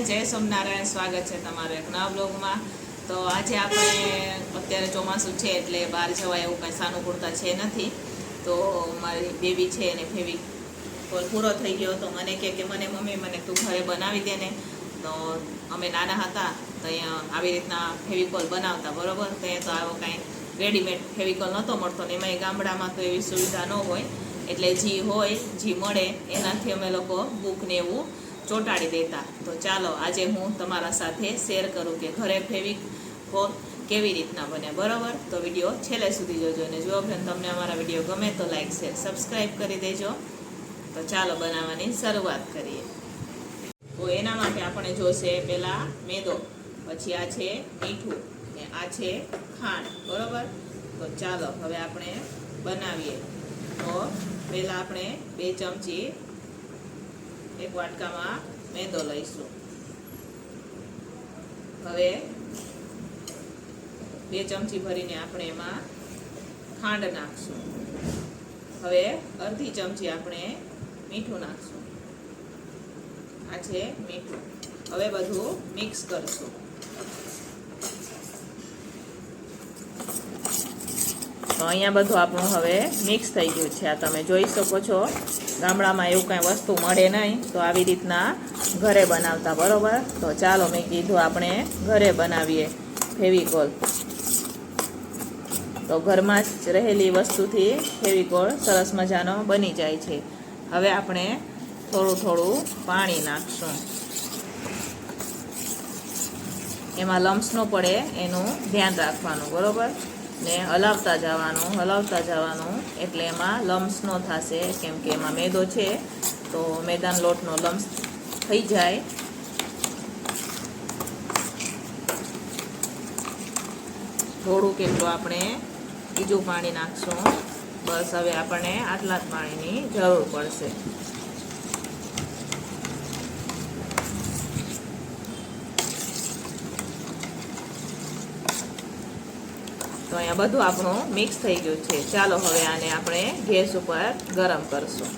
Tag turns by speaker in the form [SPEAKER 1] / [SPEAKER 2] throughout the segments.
[SPEAKER 1] જય સોમનારાયણ, સ્વાગત છે તમારું એક નવા બ્લોગમાં. તો આજે આપણે અત્યારે ચોમાસું છે એટલે બહાર જવાય એવું કાંઈ સાનુકૂળતા છે નથી. તો મારી બેબી છે એને ફેવી કોલ પૂરો થઈ ગયો તો મને કહે કે મને મમ્મી, મને તું ઘરે બનાવી દે ને. તો અમે નાના હતા તો અહીંયા આવી રીતના ફેવિકોલ બનાવતા, બરાબર? તો તો આવો કાંઈ રેડીમેડ ફેવિકોલ નહોતો મળતો ને એમાંય ગામડામાં તો એવી સુવિધા ન હોય. એટલે જી હોય, જી મળે, એનાથી અમે લોકો બુક ને એવું ચોંટાડી દેતા. તો ચાલો, આજે હું તમારા સાથે શેર કરું કે ઘરે ફેવિક ફેવિકોલ કેવી રીતના બને બરાબર? તો વીડિયો છેલ્લે સુધી જોજો અને જો ફ્રેન્ડ તમને અમારા વીડિયો ગમે તો લાઈક શેર સબસ્ક્રાઈબ કરી દેજો. તો ચાલો, બનાવવાની શરૂઆત કરીએ. તો એના માટે આપણે જોશે પહેલાં મેદો, પછી આ છે મીઠું ને આ છે ખાંડ, બરોબર? તો ચાલો, હવે આપણે બનાવીએ. તો પહેલાં આપણે બે ચમચી એક વાટકામાં મેંદો લઈશું. હવે બે ચમચી ભરીને આપણે એમાં ખાંડ નાખશું. હવે અડધી ચમચી આપણે મીઠું નાખશું. આ છે મીઠું. હવે બધું મિક્સ કરશું. અહીંયા બધું આપણું હવે મિક્સ થઈ ગયું છે. આ તમે જોઈ શકો છો. ગામડામાં એવું કાંઈ વસ્તુ મળે નહીં, તો આવી રીતના ઘરે બનાવતા, બરોબર? તો ચાલો મેં કીધું આપણે ઘરે બનાવીએ ફેવિકોલ. તો ઘરમાં જ રહેલી વસ્તુથી ફેવિકોલ સરસ મજાનો બની જાય છે. હવે આપણે થોડું થોડું પાણી નાખશું. એમાં લમ્સ ન પડે, એનું ધ્યાન રાખવાનું, બરોબર? ને હલાવતા જવાનું હલાવતા જવાનું. એટલે એમાં લમ્સ ન થશે, કેમ કે એમાં મેદો છે. તો મેદાન લોટનો લમ્સ થઈ જાય. થોડુંક એટલું આપણે બીજું પાણી નાખશું. બસ હવે આપણને આટલા જ પાણીની જરૂર પડશે. તો અહીંયા બધું આપણું મિક્સ થઈ ગયું છે. ચાલો હવે આને આપણે ગેસ ઉપર ગરમ કરશું.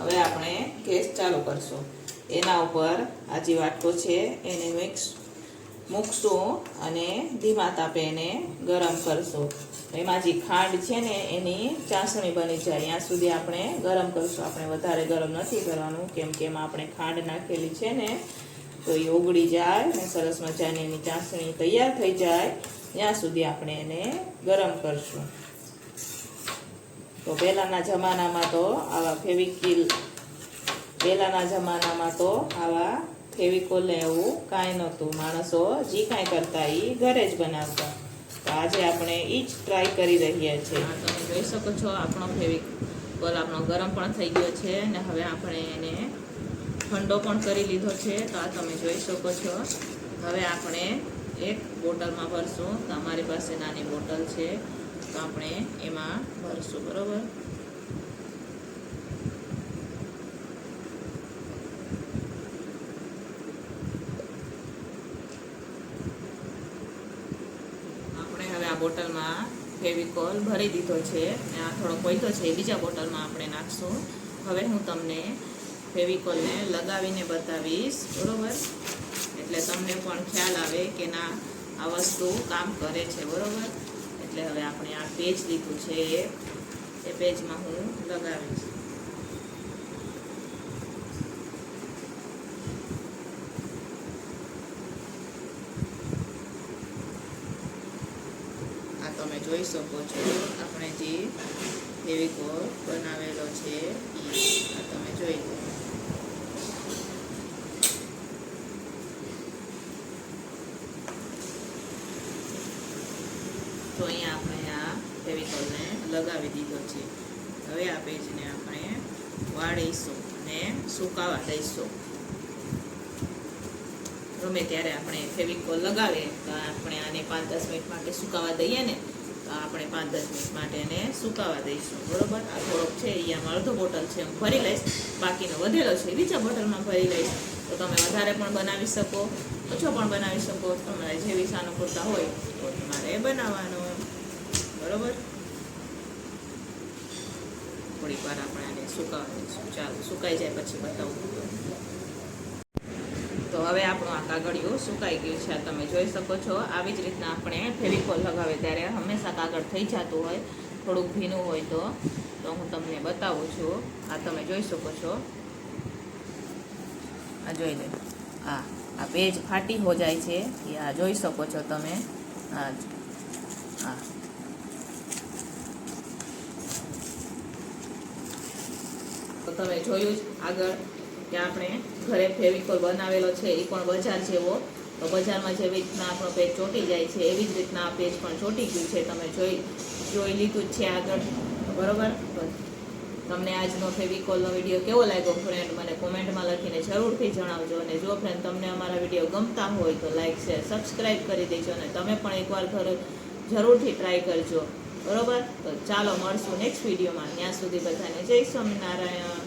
[SPEAKER 1] હવે આપણે ગેસ ચાલુ કરશું. એના ઉપર આ જે વાટકો છે એને મિક્સ મૂકશું અને ધીમા તાપે એને ગરમ કરશું. એમાં જે ખાંડ છે ને એની ચાસણી બની જાય. ત્યાં સુધી આપણે ગરમ કરશું. આપણે વધારે ગરમ નથી કરવાનું. કેમ કે એમાં આપણે ખાંડ નાખેલી છે ને તો એ ઓગળી જાય ને સરસ મજાની એની ચાસણી તૈયાર થઈ જાય. ત્યાં સુધી આપણે એને ગરમ કરશું. તો પહેલાંના જમાનામાં તો આવા ફેવિકિલ પહેલાંના જમાનામાં તો આવા ફેવિકોલ એવું કાંઈ નહોતું. માણસો જે કાંઈ કરતા એ ઘરે જ બનાવતા. તો આજે આપણે એ જ ટ્રાય કરી રહ્યા છીએ. તમે જોઈ શકો છો આપણો ફેવિકોલ આપણો ગરમ પણ થઈ ગયો છે અને હવે આપણે એને ઠંડો પણ કરી લીધો છે, તો આ તમે જોઈ શકો છો. હવે આપણે એક બોટલમાં ભરશું. તો અમારી પાસે નાની બોટલ છે. તો આપણે એમાં ભરશું, બરાબર? આપણે હવે આ બોટલમાં ફેવિકોલ ભરી દીધો છે. આ થોડો કોઈતો છે બીજા બોટલમાં આપણે નાખશું. હવે હું તમને ફેવિકોલને લગાવીને બતાવીશ, બરોબર? એટલે તમને પણ ખ્યાલ આવે કે ના, આ વસ્તુ કામ કરે છે, બરોબર? એટલે હવે આપણે આ પેજ લીધું છે, એ પેજમાં હું લગાવીશ. આ તમે જોઈ શકો છો, આપણે જે ફેવિકોલ બનાવેલો છે આ તમે જોઈ લો. અહીંયા આપણે આ ફેવિકોલને લગાવી દીધો છે. હવે આ પેજને આપણે વાળીશું અને સુકાવા દઈશું. ગમે ત્યારે આપણે ફેવિકોલ લગાવીએ, તો આપણે આને પાંચ દસ મિનિટ માટે સુકાવા દઈએ ને, તો આપણે પાંચ દસ મિનિટ માટે એને સુકાવા દઈશું. બરોબર? આ થોડોક છે એ આમાં અડધો બોટલ છે, હું ભરી લઈશ. બાકીનો વધેલો છે બીજા બોટલમાં ભરી લઈશ. તો તમે વધારે પણ બનાવી શકો, ઓછો પણ બનાવી શકો. તમારે જેવી સાનુકૂળતા હોય, તો તમારે બનાવવાનો. બરોબર? થોડીક વાર આપણે આને સુકાવા દઈશું ચાલો, સુકાઈ જાય પછી બતાવું. તો હવે આપણું આ કાગળિયું સુકાઈ ગયું છે તમે જોઈ શકો છો. આવી જ રીતના આપણે ફેવિકોલ લગાવે ત્યારે હંમેશા કાગળ થઈ જતું હોય, થોડુંક ભીનું હોય તો. તો હું તમને બતાવું છું. આ તમે જોઈ શકો છો. આ જોઈ લે. આ આ પેજ ફાટી હો જાય છે. એ આ જોઈ શકો છો તમે. આ હા તમે જોયું જ આગળ કે આપણે ઘરે ફેવિકોલ બનાવેલો છે, એ પણ બજાર જેવો. તો બજારમાં જેવી રીતના આપણો પેજ ચોંટી જાય છે, એવી જ રીતના આ પેજ પણ ચોંટી ગયું છે, તમે જોઈ જોઈ લીધું જ છે આગળ. બરોબર? તમને આજનો ફેવિકોલનો વીડિયો કેવો લાગ્યો ફ્રેન્ડ મને કોમેન્ટમાં લખીને જરૂરથી જણાવજો. અને જો ફ્રેન્ડ તમને અમારા વીડિયો ગમતા હોય તો લાઈક શેર સબસ્ક્રાઈબ કરી દેજો. અને તમે પણ એકવાર ઘરે જરૂરથી ટ્રાય કરજો. બરોબર? તો ચાલો મળશું નેક્સ્ટ વિડીયોમાં. ત્યાં સુધી બધાને જય સ્વામિનારાયણ.